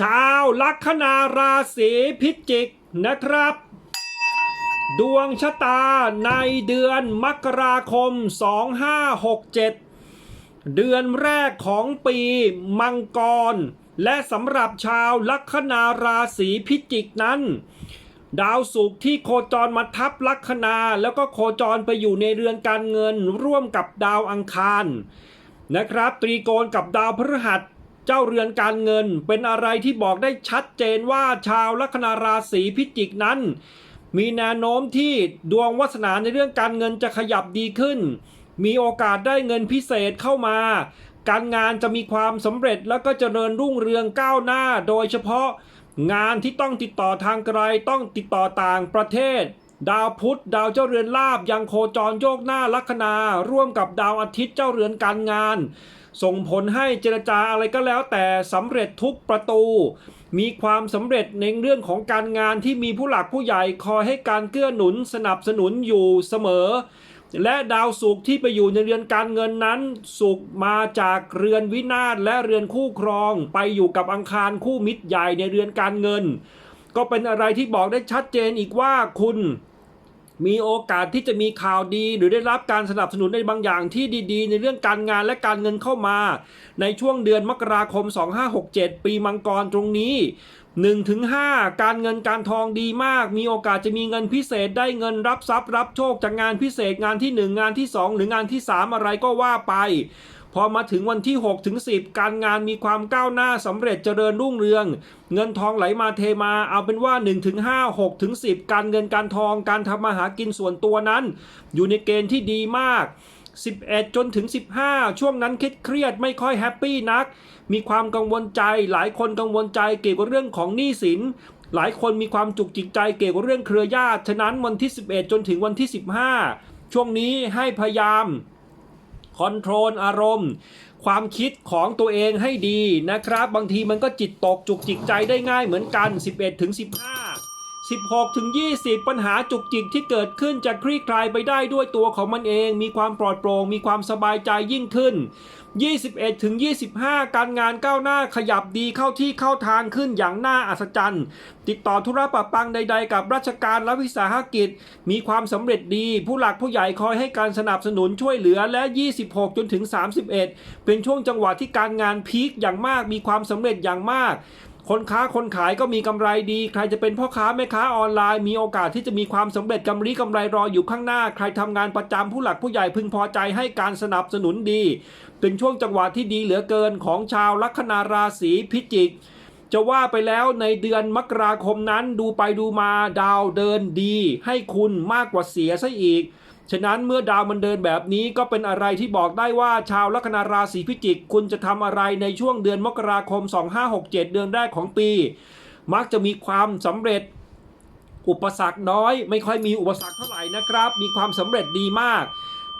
ชาวลัคนาราศีพิจิกนะครับ ดวงชะตาในเดือนมกราคม 2567 เดือนแรกของปีมังกร และสำหรับชาวลัคนาราศีพิจิกนั้น ดาวศุกร์ที่โคจรมาทับลัคนาแล้วก็โคจรไปอยู่ในเรือนการเงินร่วมกับดาวอังคารนะครับ ตรีโกณกับดาวพฤหัส เจ้าเรือนการเงินเป็นอะไรที่บอกได้ชัดเจนว่าชาวลัคนาราศีพิจิกนั้น มีแนวโน้มที่ดวงวาสนาในเรื่องการเงินจะขยับดีขึ้น มีโอกาสได้เงินพิเศษเข้ามา การงานจะมีความสำเร็จแล้วก็เจริญรุ่งเรืองก้าวหน้า โดยเฉพาะงานที่ต้องติดต่อทางไกลต้องติดต่อต่างประเทศ ดาวพุธดาวเจ้าเรือนลาบยังโคจรโยกหน้าลัคนา ร่วมกับดาวอาทิตย์เจ้าเรือนการงาน ส่งผลให้เจรจาอะไรก็แล้วแต่สำเร็จทุกประตู มีความสำเร็จในเรื่องของการงานที่มีผู้หลักผู้ใหญ่คอยให้การเกื้อหนุนสนับสนุนอยู่เสมอ และดาวศุกที่ไปอยู่ในเรือนการเงินนั้นศุกมาจากเรือนวินาศและเรือนคู่ครอง ไปอยู่กับอังคารคู่มิตรใหญ่ในเรือนการเงิน ก็เป็นอะไรที่บอกได้ชัดเจนอีกว่าคุณ มีโอกาสที่จะมีข่าวดีหรือได้รับการสนับสนุนในบางอย่างที่ดีๆ ในเรื่องการงานและการเงินเข้ามา ในช่วงเดือนมกราคม 2567 ปีมังกรตรงนี้1-5การเงินการทองดีมาก มีโอกาสจะมีเงินพิเศษได้เงินรับทรัพย์รับโชคจากงานพิเศษงานที่ 1 งานที่ 2 หรืองานที่ 3 อะไรก็ว่าไป พอมาถึงวันที่6ถึง10 การงานมีความก้าวหน้าสำเร็จเจริญรุ่งเรือง เงินทองไหลมาเทมาเอาเป็นว่า1ถึง5 6ถึง10 การเงินการทองการทำมาหากินส่วนตัวนั้น อยู่ในเกณฑ์ที่ดีมาก 11 จนถึง 15 ช่วงนั้นคิดเครียดไม่ค่อยแฮปปี้นัก มีความกังวลใจ หลายคนกังวลใจเกี่ยวกับเรื่องของหนี้สินหลายคนมีความจุกจิกใจเกี่ยวกับเรื่องเครือญาติ ฉะนั้นวันที่ 11 จนถึงวันที่ 15 ช่วงนี้ให้พยายาม คอนโทรลอารมณ์ ความคิดของตัวเองให้ดีนะครับ บางทีมันก็จิตตกจุกจิกใจได้ง่ายเหมือนกัน 11ถึง15 16 ถึง 20 ปัญหาจุกจิกที่เกิดขึ้นจะคลี่คลายไปได้ด้วยตัวของมันเอง มีความปลอดโปร่งมีความสบายใจยิ่งขึ้น 21 ถึง 25 การงานก้าวหน้าขยับดีเข้าที่เข้าทางขึ้นอย่างน่าอัศจรรย์ ติดต่อธุระปะปังใด ๆ กับราชการและวิสาหกิจ มีความสำเร็จดี ผู้หลักผู้ใหญ่คอยให้การสนับสนุนช่วยเหลือและ 26 จนถึง 31 เป็นช่วงจังหวะที่การงานพีคอย่างมากมีความสำเร็จอย่างมาก คนค้าคนขายก็มีกำไรดี ใครจะเป็นพ่อค้าแม่ค้าออนไลน์ มีโอกาสที่จะมีความสำเร็จกำไรกำไรรออยู่ข้างหน้า ใครทำงานประจำผู้หลักผู้ใหญ่พึงพอใจให้การสนับสนุนดี เป็นช่วงจังหวะที่ดีเหลือเกินของชาวลัคนาราศีพิจิกจะว่าไปแล้วในเดือนมกราคมนั้นดูไปดูมาดาวเดินดี ให้คุณมากกว่าเสียซะอีก ฉะนั้นเมื่อดาวมันเดินแบบนี้ก็เป็นอะไรที่บอกได้ว่าชาวลัคนาราศีพิจิก คุณจะทำอะไรในช่วงเดือนมกราคม 2567 เดือนแรกของปี มักจะมีความสำเร็จอุปสรรคน้อย ไม่ค่อยมีอุปสรรคเท่าไหร่นะครับ มีความสำเร็จดีมาก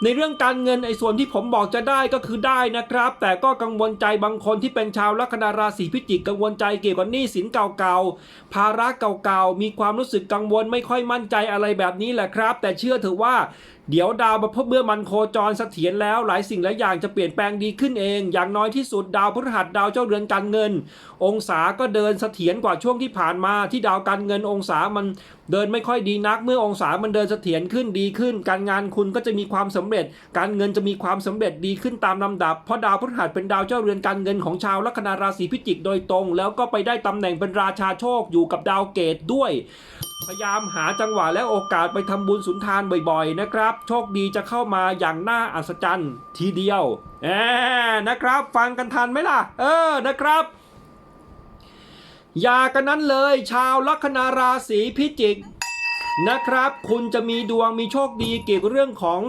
ในเรื่องการเงินไอ้ส่วนที่ผมบอกจะได้ก็คือได้นะครับ แต่ก็กังวลใจบางคนที่เป็นชาวลัคนาราศีพิจิกกังวลใจเกี่ยวกับหนี้สินเก่าๆภาระเก่าๆมีความรู้สึกกังวลไม่ค่อยมั่นใจอะไรแบบนี้แหละครับ แต่เชื่อเถอะว่าเดี๋ยวดาวมาพบเมื่อมันโคจรเสถียรแล้วหลายสิ่งหลายอย่างจะเปลี่ยนแปลงดีขึ้นเอง อย่างน้อยที่สุดดาวพฤหัสดาวเจ้าเรือนการเงิน องศาก็เดินเสถียรกว่าช่วงที่ผ่านมาที่ดาวการเงินองศามันเดินไม่ค่อยดีนัก เมื่อองศามันเดินเสถียรขึ้นดีขึ้น การงานคุณก็จะมีความสำเร็จ การเงินจะมีความสำเร็จดีขึ้นตามลำดับ เพราะดาวพฤหัสเป็นดาวเจ้าเรือนการเงินของชาวลัคนาราศีพิจิกโดยตรง แล้วก็ไปได้ตำแหน่งเป็นราชาโชคอยู่กับดาวเกตด้วย พยายามหาจังหวะและโอกาสไปทำบุญสุนทานบ่อยๆนะครับโชคดีจะเข้ามาอย่างน่าอัศจรรย์ทีเดียวแหมนะครับ ฟังกันทันไหมล่ะ เออนะครับอย่ากันนั้นเลย ชาวลัคนาราศีพิจิกนะครับ คุณจะมีดวงมีโชคดีเกี่ยวกับเรื่องของ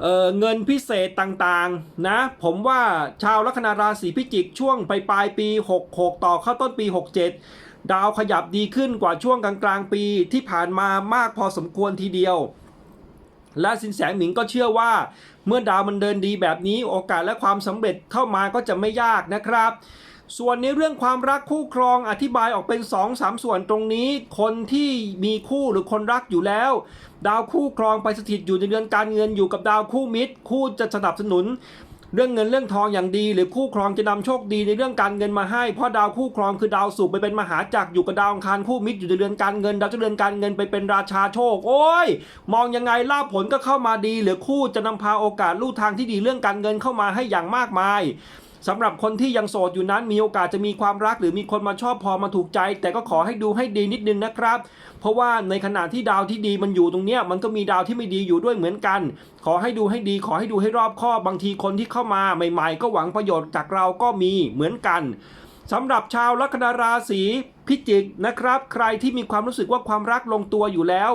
เออเงินพิเศษต่างๆนะ ผมว่าชาวลัคนาราศีพิจิกช่วงปลายปลายปี 66 ต่อเข้าต้นปี 67 ดาวขยับดีขึ้นกว่าช่วงกลางๆปีที่ผ่านมามากพอสมควรทีเดียว และสินแสหมิงก็เชื่อว่า เมื่อดาวมันเดินดีแบบนี้โอกาสและความสำเร็จเข้ามาก็จะไม่ยากนะครับ ส่วนในเรื่องความรักคู่ครองอธิบายออกเป็น 2 3สส่วนตรงนี้ คนที่มีคู่หรือคนรักอยู่แล้ว ดาวคู่ครองไปสถิตอยู่ในเดือนการเงินอยู่กับดาวคู่มิตร คู่จะสนับสนุน เรื่องเงินเรื่องทองอย่างดี หรือคู่ครองจะนำโชคดีในเรื่องการเงินมาให้ เพราะดาวคู่ครองคือดาวศุกร์ไปเป็นมหาจักรอยู่กับดาวอังคารคู่มิตรอยู่ในเรือนการเงิน ดาวเจ้าเรือนการเงินไปเป็นราชาโชค โอ้ย มองยังไงลาบผลก็เข้ามาดี หรือคู่จะนำพาโอกาสลู่ทางที่ดีเรื่องการเงินเข้ามาให้อย่างมากมาย สำหรับคนที่ยังโสดอยู่นั้นมีโอกาสจะมีความรักหรือมีคนมาชอบพอมาถูกใจ แต่ก็ขอให้ดูให้ดีนิดนึงนะครับ เพราะว่าในขณะที่ดาวที่ดีมันอยู่ตรงเนี้ยมันก็มีดาวที่ไม่ดีอยู่ด้วยเหมือนกัน ขอให้ดูให้ดีขอให้ดูให้รอบคอบบางทีคนที่เข้ามาใหม่ ๆ ก็หวังประโยชน์จากเราก็มีเหมือนกันสำหรับชาวลัคนาราศีพิจิกนะครับ ใครที่มีความรู้สึกว่าความรักลงตัวอยู่แล้ว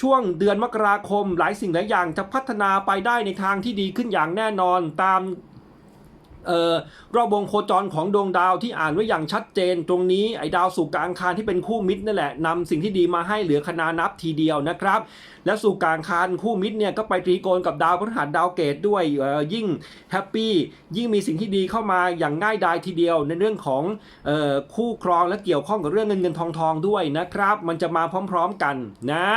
ช่วงเดือนมกราคมหลายสิ่งหลายอย่างจะพัฒนาไปได้ในทางที่ดีขึ้นอย่างแน่นอนตาม เอ่อรอบวงโคจรของดวงดาวที่อ่านไว้อย่างชัดเจน ตรงนี้ไอ้ดาวสุกกับอังคารที่เป็นคู่มิตรนั่นแหละนำสิ่งที่ดีมาให้เหลือคณานับทีเดียวนะครับ และสุกกับอังคารคู่มิตรเนี่ยก็ไปตรีโกณกับดาวพฤหัสดาวเกตด้วยเอ่อยิ่งแฮปปี้ยิ่งมีสิ่งที่ดีเข้ามาอย่างง่ายดายทีเดียว ในเรื่องของเอ่อคู่ครองและเกี่ยวข้องกับเรื่องเงินเงินทองทองด้วยนะครับ มันจะมาพร้อม ๆกันนะ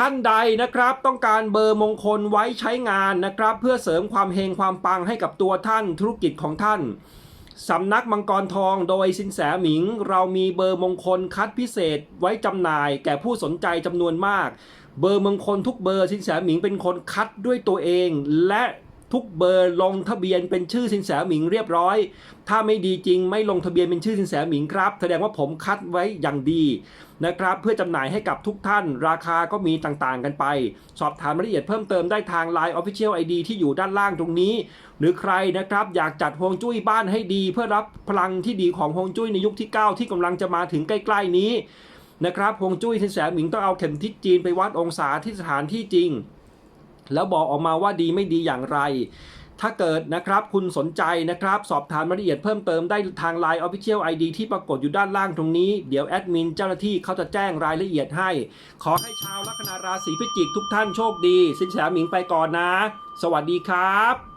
ท่านใดนะครับต้องการเบอร์มงคลไว้ใช้งานนะครับ เพื่อเสริมความเฮงความปังให้กับตัวท่านธุรกิจของท่านสำนักมังกรทองโดยสินแสหมิง เรามีเบอร์มงคลคัดพิเศษไว้จำหน่าย แก่ผู้สนใจจำนวนมาก เบอร์มงคลทุกเบอร์สินแสหมิงเป็นคนคัดด้วยตัวเอง และ ทุกเบอร์ลงทะเบียนเป็นชื่อสินแสหมิงเรียบร้อย ถ้าไม่ดีจริงไม่ลงทะเบียนเป็นชื่อสินแสหมิงครับ แสดงว่าผมคัดไว้อย่างดีนะครับ เพื่อจำหน่ายให้กับทุกท่าน ราคาก็มีต่างๆกันไป สอบถามรายละเอียดเพิ่มเติมได้ทาง Line Official ID ที่อยู่ด้านล่างตรงนี้ หรือใครนะครับอยากจัดฮวงจุ้ยบ้านให้ดี เพื่อรับพลังที่ดีของฮวงจุ้ยในยุคที่ 9 ที่กำลังจะมาถึงใกล้ ๆ นี้นะครับฮวงจุ้ยสินแสหมิงต้องเอาเข็มทิศจีนไปวัดองศาที่สถานที่จริง แล้วบอกออกมาว่าดีไม่ดีอย่างไร ถ้าเกิดนะครับคุณสนใจนะครับ สอบถามรายละเอียดเพิ่มเติมได้ทาง Line Official ID ที่ปรากฏอยู่ด้านล่างตรงนี้ เดี๋ยวแอดมินเจ้าหน้าที่เขาจะแจ้งรายละเอียดให้ ขอให้ชาวลัคนาราศีพิจิกทุกท่านโชคดี สินแสหมิงไปก่อนนะ สวัสดีครับ